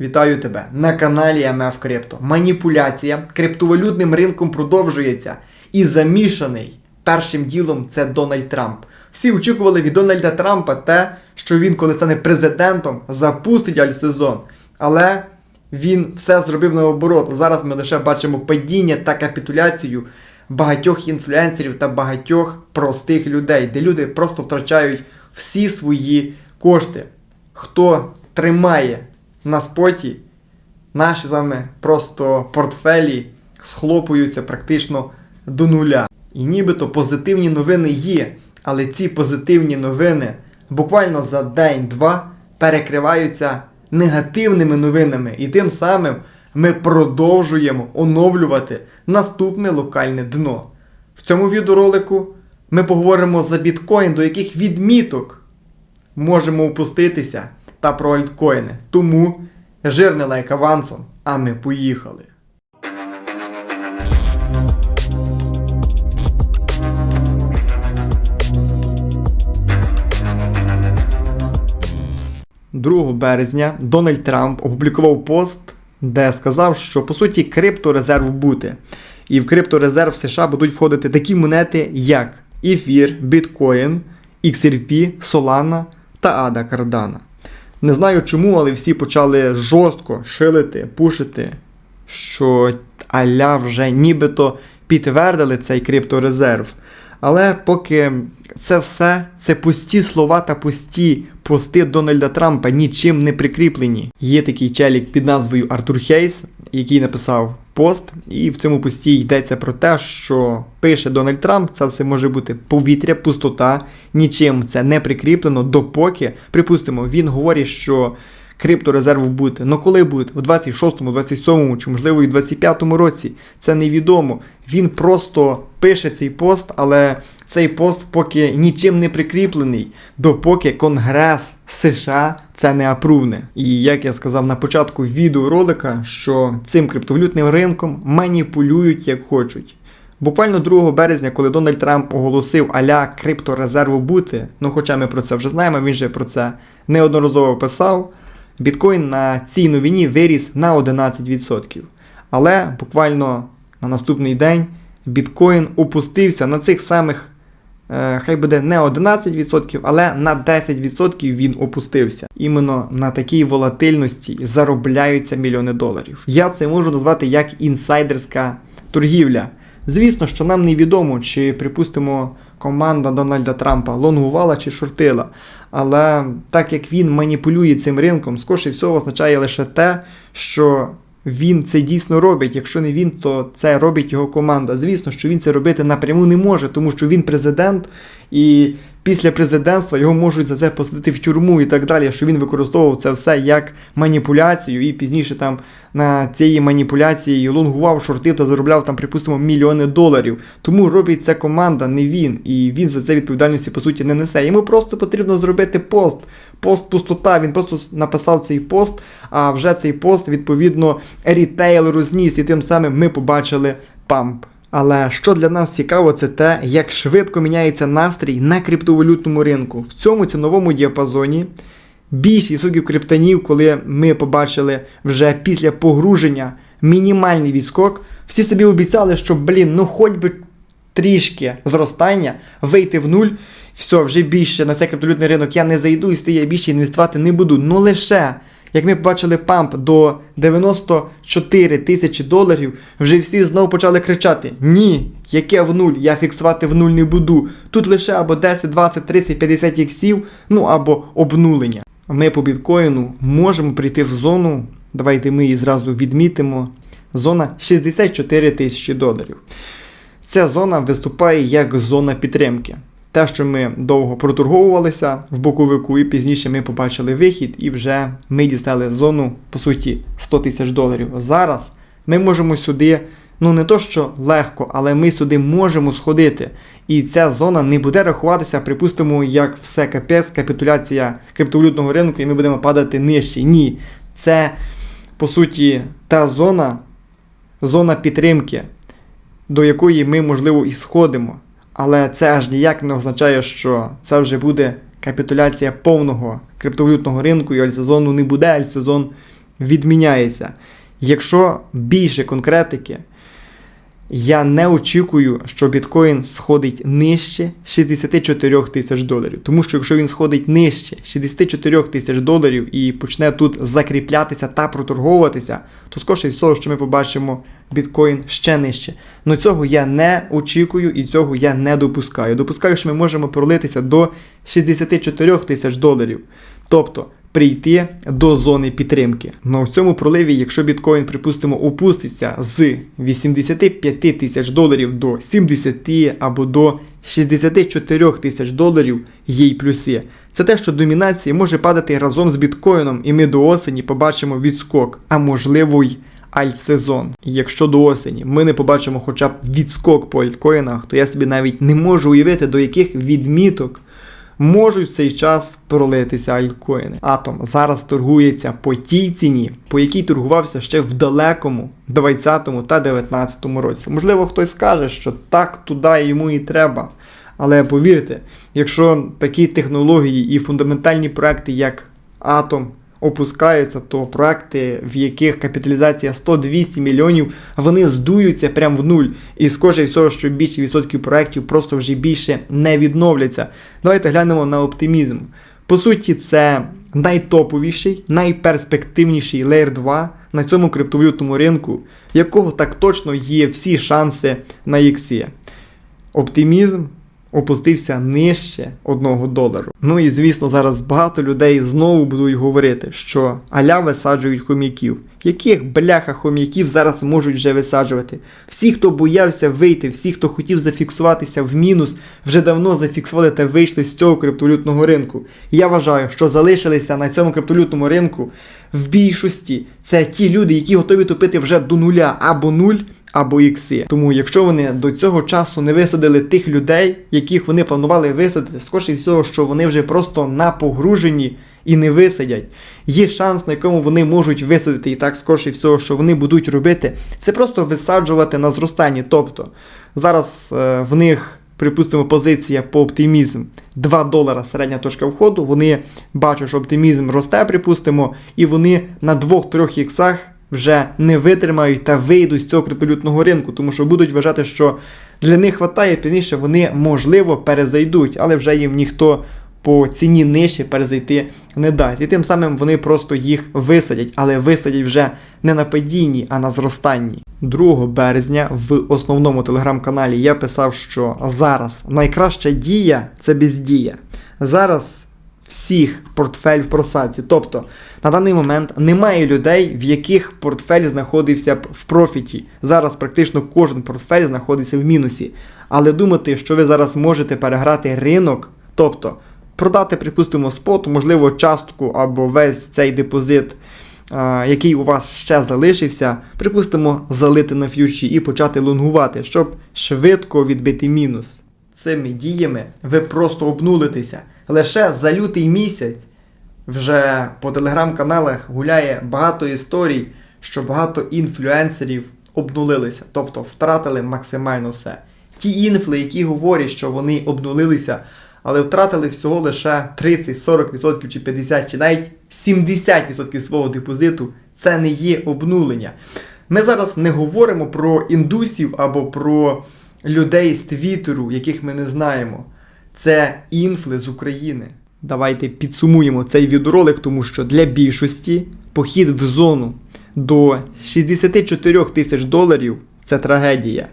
Вітаю тебе на каналі МФ Крипто. Маніпуляція криптовалютним ринком продовжується і замішаний першим ділом це Дональд Трамп. Всі очікували від Дональда Трампа те, що він, коли стане президентом, запустить альсезон. Але він все зробив наоборот. Зараз ми лише бачимо падіння та капітуляцію багатьох інфлюенсерів та багатьох простих людей, де люди просто втрачають всі свої кошти. Хто тримає на споті, наші з вами просто портфелі схлопуються практично до нуля. І нібито позитивні новини є, але ці позитивні новини буквально за день-два перекриваються негативними новинами. І тим самим ми продовжуємо оновлювати наступне локальне дно. В цьому відеоролику ми поговоримо за біткоін, до яких відміток можемо опуститися та про альткоїни. Тому жирний лайк авансом, а ми поїхали. «2 березня Дональд Трамп опублікував пост, де сказав, що по суті крипторезерв бути. І в крипторезерв США будуть входити такі монети, як Ефір, Біткоін, XRP, Solana та ADA Cardano. Не знаю чому, але всі почали жорстко шилити, пушити, що аля вже нібито підтвердили цей крипторезерв. Але поки це все це пусті слова та пусті пости Дональда Трампа нічим не прикріплені. Є такий челік під назвою Артур Хейс, який написав пост, і в цьому пості йдеться про те, що пише Дональд Трамп, це все може бути повітря, пустота, нічим це не прикріплено, допоки, припустимо, він говорить, що крипторезерву буде. Ну коли буде? У 26-му, 27-му чи можливо і 25-му році. Це невідомо. Він просто пише цей пост, але цей пост поки нічим не прикріплений, допоки Конгрес США це не апрувне. І як я сказав на початку відеоролика, що цим криптовалютним ринком маніпулюють як хочуть. Буквально 2 березня, коли Дональд Трамп оголосив аля крипторезерву бути, ну хоча ми про це вже знаємо, він же про це неодноразово писав. Біткоін на цій новині виріс на 11%. Але буквально на наступний день біткоін опустився на цих самих, хай буде не 11%, але на 10% він опустився. Іменно на такій волатильності заробляються мільйони доларів. Я це можу назвати як інсайдерська торгівля. Звісно, що нам невідомо, чи, припустимо, команда Дональда Трампа лонгувала чи шортила. Але так як він маніпулює цим ринком, скоріше всього означає лише те, що він це дійсно робить. Якщо не він, то це робить його команда. Звісно, що він це робити напряму не може, тому що він президент, і після президентства його можуть за це посадити в тюрму і так далі, що він використовував це все як маніпуляцію, і пізніше там на цієї маніпуляції лонгував, шортив та заробляв там, припустимо, мільйони доларів. Тому робить це команда, не він. І він за це відповідальності по суті не несе. Йому просто потрібно зробити пост. Пост пустота. Він просто написав цей пост, а вже цей пост, відповідно, рітейл розніс, і тим самим ми побачили памп. Але що для нас цікаво, це те, як швидко міняється настрій на криптовалютному ринку. В цьому ціновому діапазоні більшість судів криптонів, коли ми побачили вже після погруження мінімальний відскок, всі собі обіцяли, що, блін, ну хоч би трішки зростання, вийти в нуль, все, вже більше на цей криптовалютний ринок я не зайду і я більше інвестувати не буду. Ну лише. Як ми побачили памп до 94 тисячі доларів, вже всі знову почали кричати: Ні, яке в нуль, я фіксувати в нуль не буду. Тут лише або 10, 20, 30, 50 іксів, ну або обнулення. Ми по біткоїну можемо прийти в зону. Давайте ми її зразу відмітимо. Зона 64 тисячі доларів. Ця зона виступає як зона підтримки. Те, що ми довго проторговувалися в боковику, і пізніше ми побачили вихід, і вже ми дістали зону, по суті, 100 тисяч доларів. Зараз ми можемо сюди, ну не то що легко, але ми сюди можемо сходити. І ця зона не буде рахуватися, припустимо, як все капець, капітуляція криптовалютного ринку, і ми будемо падати нижче. Ні. Це, по суті, та зона, зона підтримки, до якої ми, можливо, і сходимо. Але це аж ніяк не означає, що це вже буде капітуляція повного криптовалютного ринку, і альсезону не буде, альсезон відміняється. Якщо більше конкретики, я не очікую, що біткоін сходить нижче 64 тисяч доларів. Тому що якщо він сходить нижче 64 тисяч доларів і почне тут закріплятися та проторговуватися, то скоріше всього, що ми побачимо біткоін ще нижче. Но цього я не очікую і цього я не допускаю. Допускаю, що ми можемо пролитися до 64 тисяч доларів. Тобто прийти до зони підтримки. Но в цьому проливі, якщо біткоін, припустимо, опуститься з 85 тисяч доларів до 70 або до 64 тисяч доларів, є й плюси. Це те, що домінація може падати разом з біткоїном, і ми до осені побачимо відскок, а можливо й альтсезон. Якщо до осені ми не побачимо хоча б відскок по альткоїнах, то я собі навіть не можу уявити, до яких відміток можуть в цей час пролитися альткоїни. Атом зараз торгується по тій ціні, по якій торгувався ще в далекому 20-му та 19-му році. Можливо, хтось скаже, що так туди йому і треба. Але повірте, якщо такі технології і фундаментальні проекти, як Атом, опускаються, то проекти, в яких капіталізація 100-200 мільйонів, вони здуються прямо в нуль. І схоже всього, що більше відсотків проєктів просто вже більше не відновляться. Давайте глянемо на оптимізм. По суті, це найтоповіший, найперспективніший Layer 2 на цьому криптовалютному ринку, якого так точно є всі шанси на іксі. Оптимізм опустився нижче 1 долару. Ну і звісно, зараз багато людей знову будуть говорити, що аля висаджують хом'яків. Яких бляха хом'яків зараз можуть вже висаджувати? Всі, хто боявся вийти, всі, хто хотів зафіксуватися в мінус, вже давно зафіксували та вийшли з цього криптовалютного ринку. Я вважаю, що залишилися на цьому криптовалютному ринку в більшості це ті люди, які готові топити вже до нуля або нуль, або ікси. Тому, якщо вони до цього часу не висадили тих людей, яких вони планували висадити, скоріше всього, що вони вже просто на погруженні і не висадять. Є шанс, на якому вони можуть висадити, і так скоріше всього, що вони будуть робити, це просто висаджувати на зростанні. Тобто зараз е, в них. Припустимо, позиція по оптимізм 2 долара середня точка входу. Вони бачать, що оптимізм росте, припустимо, і вони на 2-3 іксах вже не витримають та вийдуть з цього криптовалютного ринку, тому що будуть вважати, що для них вистачає, пізніше вони можливо перезайдуть, але вже їм ніхто по ціні нижче перезайти не дасть. І тим самим вони просто їх висадять, але висадять вже не на падінні, а на зростанні. 2 березня в основному телеграм-каналі я писав, що зараз найкраща дія це бездія. Зараз всіх портфель в просадці. Тобто на даний момент немає людей, в яких портфель знаходився б в профіті. Зараз практично кожен портфель знаходиться в мінусі. Але думати, що ви зараз можете переграти ринок, тобто продати, припустимо, спот, можливо, частку або весь цей депозит. Який у вас ще залишився, припустимо, залити на ф'ючі і почати лонгувати, щоб швидко відбити мінус. Цими діями ви просто обнулитеся. Лише за лютий місяць вже по телеграм-каналах гуляє багато історій, що багато інфлюенсерів обнулилися, тобто втратили максимально все. Ті інфли, які говорять, що вони обнулилися, але втратили всього лише 30-40% чи 50%, чи навіть 70% свого депозиту, це не є обнулення. Ми зараз не говоримо про індусів або про людей з Твіттеру, яких ми не знаємо. Це інфли з України. Давайте підсумуємо цей відеоролик, тому що для більшості похід в зону до 64 тисяч доларів це трагедія,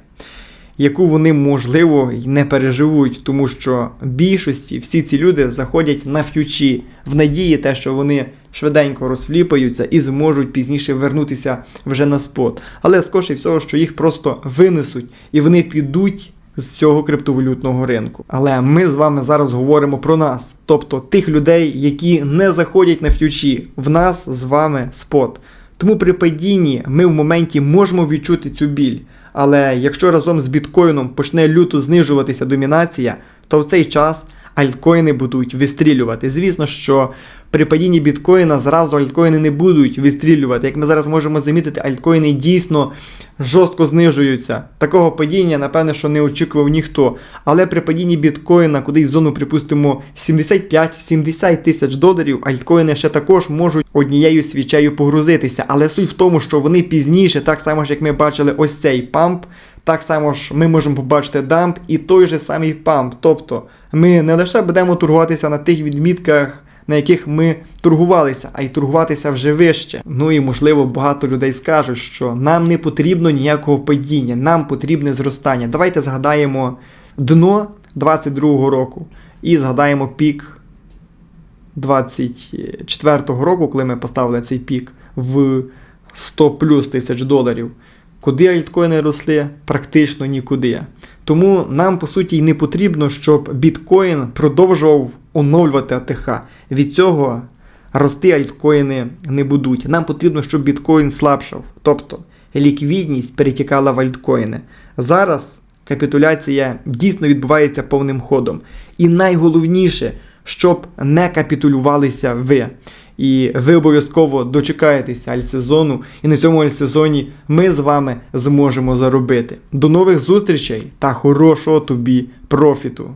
яку вони, можливо, й не переживуть, тому що більшості всі ці люди заходять на ф'ючі в надії, те, що вони швиденько розфліпаються і зможуть пізніше вернутися вже на спот. Але скоріше всього, що їх просто винесуть і вони підуть з цього криптовалютного ринку. Але ми з вами зараз говоримо про нас, тобто тих людей, які не заходять на ф'ючі. В нас з вами спот. Тому при падінні ми в моменті можемо відчути цю біль. Але якщо разом з біткоїном почне люто знижуватися домінація, то в цей час альткоїни будуть вистрілювати. Звісно, що при падінні біткоїна зразу альткоїни не будуть вистрілювати. Як ми зараз можемо замітити, альткоїни дійсно жорстко знижуються. Такого падіння, напевне, що не очікував ніхто. Але при падінні біткоїна, куди в зону, припустимо, 75-70 тисяч доларів, альткоїни ще також можуть однією свічею погрузитися. Але суть в тому, що вони пізніше, так само ж як ми бачили ось цей памп, так само ж ми можемо побачити дамп і той же самий памп. Тобто ми не лише будемо торгуватися на тих відмітках, на яких ми торгувалися, а й торгуватися вже вище. Ну і можливо багато людей скажуть, що нам не потрібно ніякого падіння, нам потрібне зростання. Давайте згадаємо дно 22-го року і згадаємо пік 24-го року, коли ми поставили цей пік в 100 плюс тисяч доларів. Куди альткоїни росли? Практично нікуди. Тому нам, по суті, й не потрібно, щоб біткоін продовжував оновлювати АТХ. Від цього рости альткоїни не будуть. Нам потрібно, щоб біткоін слабшав. Тобто ліквідність перетікала в альткоїни. Зараз капітуляція дійсно відбувається повним ходом. І найголовніше, щоб не капітулювалися ви. І ви обов'язково дочекаєтеся альсезону, і на цьому альсезоні ми з вами зможемо заробити. До нових зустрічей та хорошого тобі профіту!